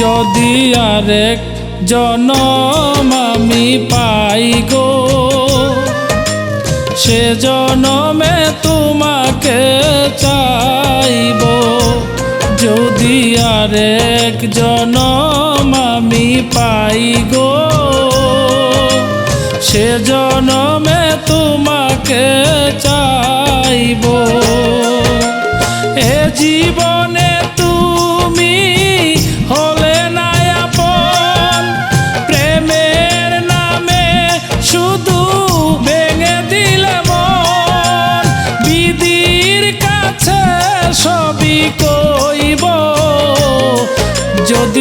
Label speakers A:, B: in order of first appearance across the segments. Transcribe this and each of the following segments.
A: যদি আরেক জনম আমি পাই গো, সে জনমে তোমাকে চাইব। যদি আরেক জনম আমি পাই গো, সে জনমে তোমাকে চাইব। এ জীবনে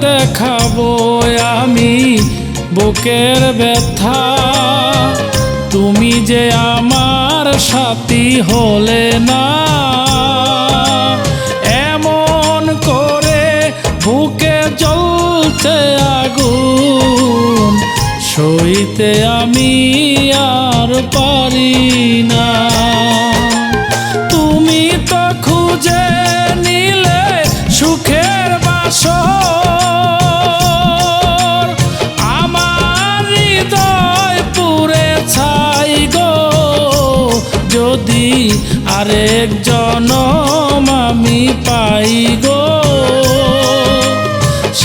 A: দেখাবো আমি বুকের ব্যথা। তুমি যে আমার সাথী হলে না। এমন করে বুকে জ্বলছে আগুন, সইতে আমি আর পারি না। তুমি তো খুঁজে নিলে সুখের বাসর।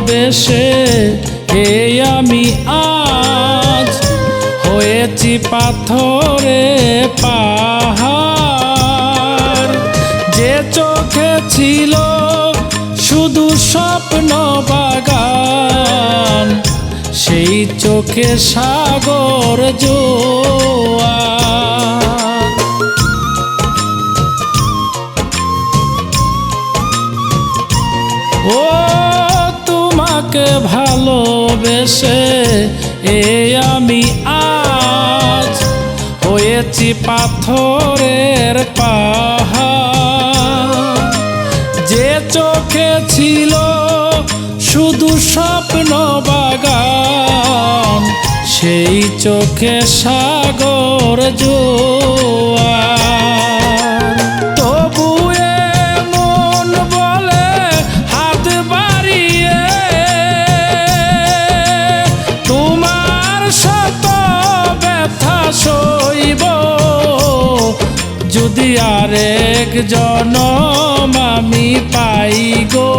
A: ভালোবেসে এই আমি আজ? হয়েছি পাথরে পাহাড়। যে চোখে ছিল শুধু স্বপ্ন বাগান, সেই চোখে সাগর জোয়ার তোমাকে ভালোবেসে, এ আমি আজ হয়েছি পাথরের পাহাড়। যে চোখে ছিল শুধু স্বপ্ন বাগান, সেই চোখে সাগর জোয়ার। আরেক জনম আমি পাই গো।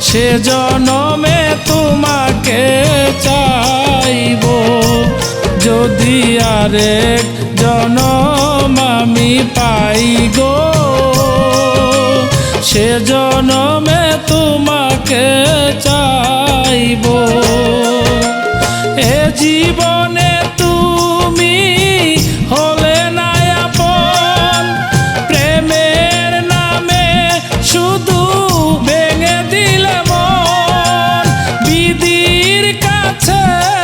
A: সে জনমে তোমাকে চাইব। যদি আরেক জনম আমি পাই গো, সে জনমে তোমাকে চাইব। এ জীবনে তুমি হলে